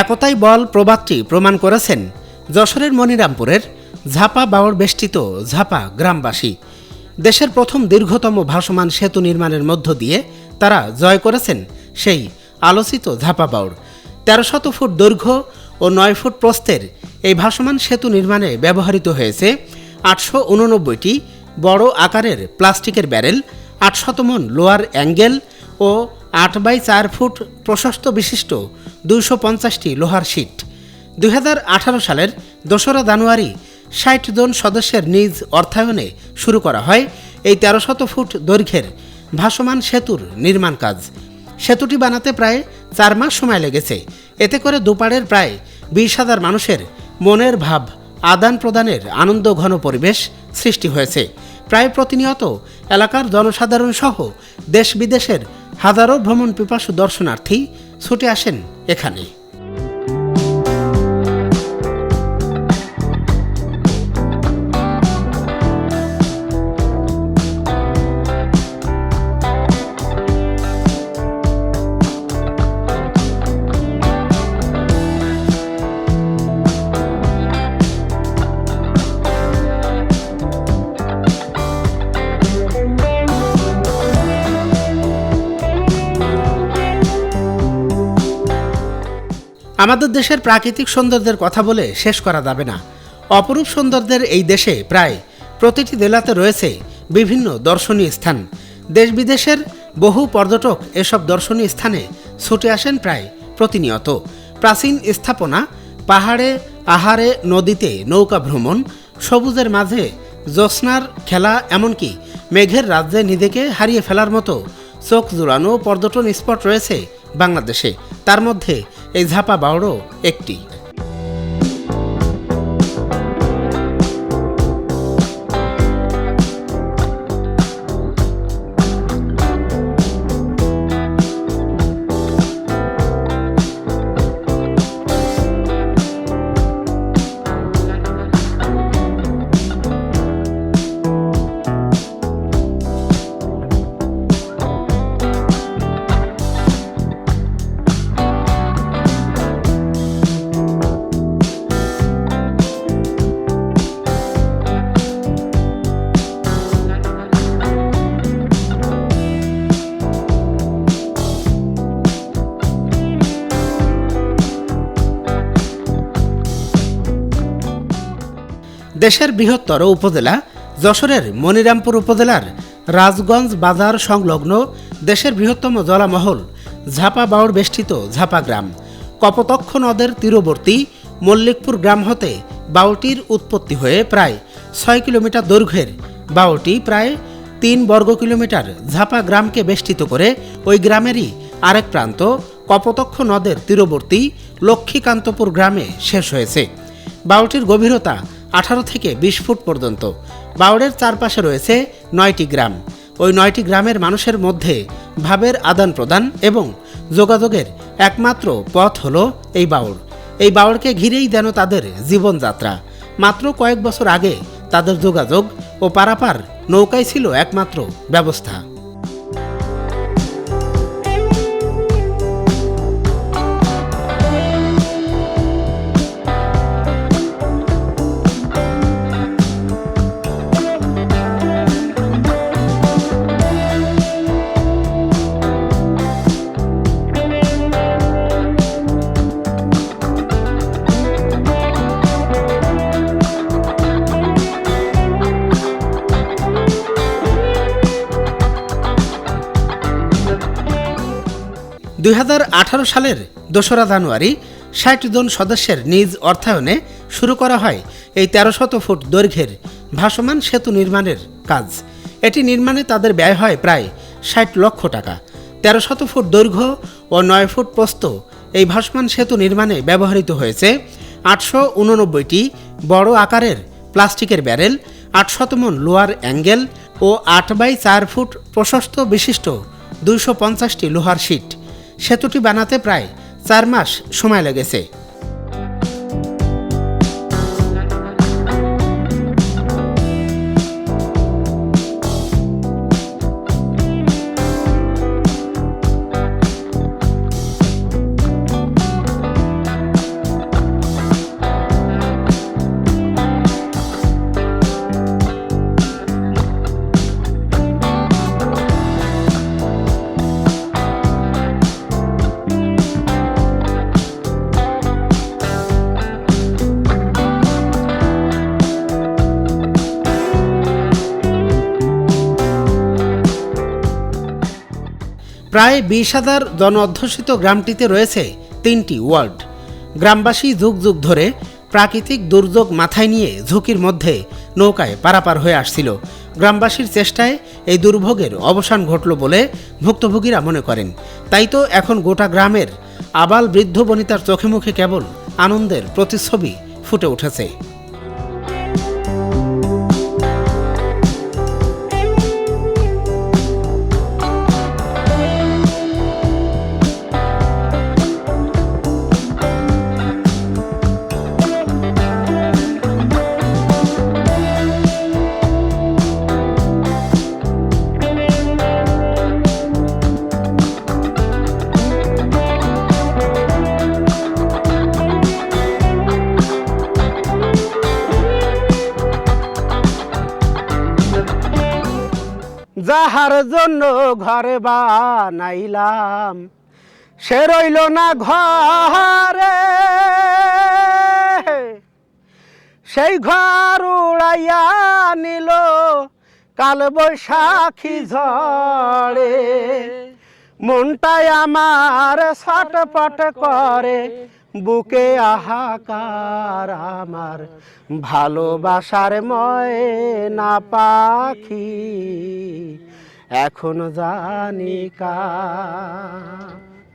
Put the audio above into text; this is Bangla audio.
একতাই বল প্রবাদটি প্রমাণ করেছেন যশোরের মনিরামপুরের ঝাপা বাওড় বেষ্টিত ঝাপা গ্রামবাসী। দেশের প্রথম দীর্ঘতম ভাসমান সেতু নির্মাণের মধ্য দিয়ে তারা জয় করেছেন সেই আলোচিত ঝাপা বাওড় তেরো শত ফুট দৈর্ঘ্য ও নয় ফুট প্রস্থের এই ভাসমান সেতু নির্মাণে ব্যবহৃত হয়েছে আটশো উননব্বইটি বড় আকারের প্লাস্টিকের ব্যারেল আটশত মন লোয়ার অ্যাঙ্গেল ও আট বাই চার ফুট প্রশস্ত বিশিষ্ট দুইশো পঞ্চাশটি লোহার শিট। দুই হাজার আঠারো সালের দোসরা জানুয়ারি ষাট জন সদস্যের নিজ অর্থায়নে শুরু করা হয় এই তেরো শত ফুট দৈর্ঘ্যের ভাসমান সেতুর নির্মাণ কাজ। সেতুটি বানাতে প্রায় চার মাস সময় লেগেছে। এতে করে দুপাড়ের প্রায় বিশ হাজার মানুষের মনের ভাব, আদান প্রদানের আনন্দ ঘন পরিবেশ সৃষ্টি হয়েছে। প্রায় প্রতিনিয়ত এলাকার জনসাধারণ সহ দেশ বিদেশের হাজারো ভ্রমণ পিপাসু দর্শনার্থী ছুটে আসেন এখানে। আমাদের দেশের প্রাকৃতিক সৌন্দর্যের কথা বলে শেষ করা যাবে না। অপরূপ সৌন্দর্যের এই দেশে প্রায় প্রতিটি জেলাতে রয়েছে বিভিন্ন দর্শনীয় স্থান। দেশ বিদেশের বহু পর্যটক এসব দর্শনীয় স্থানে ছুটে আসেন প্রায় প্রতিনিয়ত। প্রাচীন স্থাপনা, পাহাড়ে, আহারে, নদীতে নৌকা ভ্রমণ, সবুজের মাঝে জ্যোৎস্নার খেলা, এমনকি মেঘের রাজ্যে নিজেকে হারিয়ে ফেলার মতো চোখ জোড়ানো পর্যটন স্পট রয়েছে বাংলাদেশে। তার মধ্যে এই ঝাপা বাউরও একটি। দেশের বৃহত্তর উপজেলা যশোরের মনিরামপুর উপজেলার রাজগঞ্জ বাজার সংলগ্ন দেশের বৃহত্তম জলামহল ঝাপা বাউড় বেষ্টিত ঝাপা গ্রাম কপতক্ষ নদের তীরবর্তী মল্লিকপুর গ্রাম হতে বাউটির উৎপত্তি হয়ে প্রায় ছয় কিলোমিটার দৈর্ঘ্যের। বাউটি প্রায় তিন বর্গ কিলোমিটার ঝাপা গ্রামকে বেষ্টিত করে ওই গ্রামেরই আরেক প্রান্ত কপতক্ষ নদের তীরবর্তী লক্ষ্মীকান্তপুর গ্রামে শেষ হয়েছে। বাউটির গভীরতা আঠারো থেকে বিশ ফুট পর্যন্ত। বাউড়ের চারপাশে রয়েছে নয়টি গ্রাম। ওই নয়টি গ্রামের মানুষের মধ্যে ভাবের আদান প্রদান এবং যোগাযোগের একমাত্র পথ হলো এই বাউড়। এই বাউড়কে ঘিরেই যেন তাদের জীবনযাত্রা। মাত্র কয়েক বছর আগে তাদের যোগাযোগ ও পারাপার নৌকায় ছিল একমাত্র ব্যবস্থা। দুই হাজার আঠারো সালের দোসরা জানুয়ারি ষাট জন সদস্যের নিজ অর্থায়নে শুরু করা হয় এই তেরো শত ফুট দৈর্ঘ্যের ভাসমান সেতু নির্মাণের কাজ। এটি নির্মাণে তাদের ব্যয় হয় প্রায় ষাট লক্ষ টাকা। তেরো শত ফুট দৈর্ঘ্য ও নয় ফুট প্রস্ত এই ভাসমান সেতু নির্মাণে ব্যবহৃত হয়েছে আটশো উননব্বইটি বড় আকারের প্লাস্টিকের ব্যারেল আটশত মন লোয়ার অ্যাঙ্গেল ও আট বাই চার ফুট প্রশস্ত বিশিষ্ট দুইশো পঞ্চাশটি লোহার শিট। সেতুটি বানাতে প্রায় চার মাস সময় লেগেছে। প্রায় বিশ হাজার জন অধ্যুষিত গ্রামটিতে রয়েছে তিনটি ওয়ার্ড। গ্রামবাসী যুগ যুগ ধরে প্রাকৃতিক দুর্যোগ মাথায় নিয়ে ঝুঁকির মধ্যে নৌকায় পারাপার হয়ে আসছিল। গ্রামবাসীর চেষ্টায় এই দুর্ভোগের অবসান ঘটল বলে ভুক্তভোগীরা মনে করেন। তাই তো এখন গোটা গ্রামের আবাল বৃদ্ধ বনিতার চোখে মুখে কেবল আনন্দের প্রতিচ্ছবি ফুটে উঠেছে। যাহার জন্য ঘরে বানাইলাম, সে রইল না ঘরে। সেই ঘর উড়াইয়া নিল কাল বৈশাখী ঝড়ে। মনটাই আমার ছটপট করে বুকে আহাকার আমার ভালোবাসার ময়না পাখি এখন জানি কা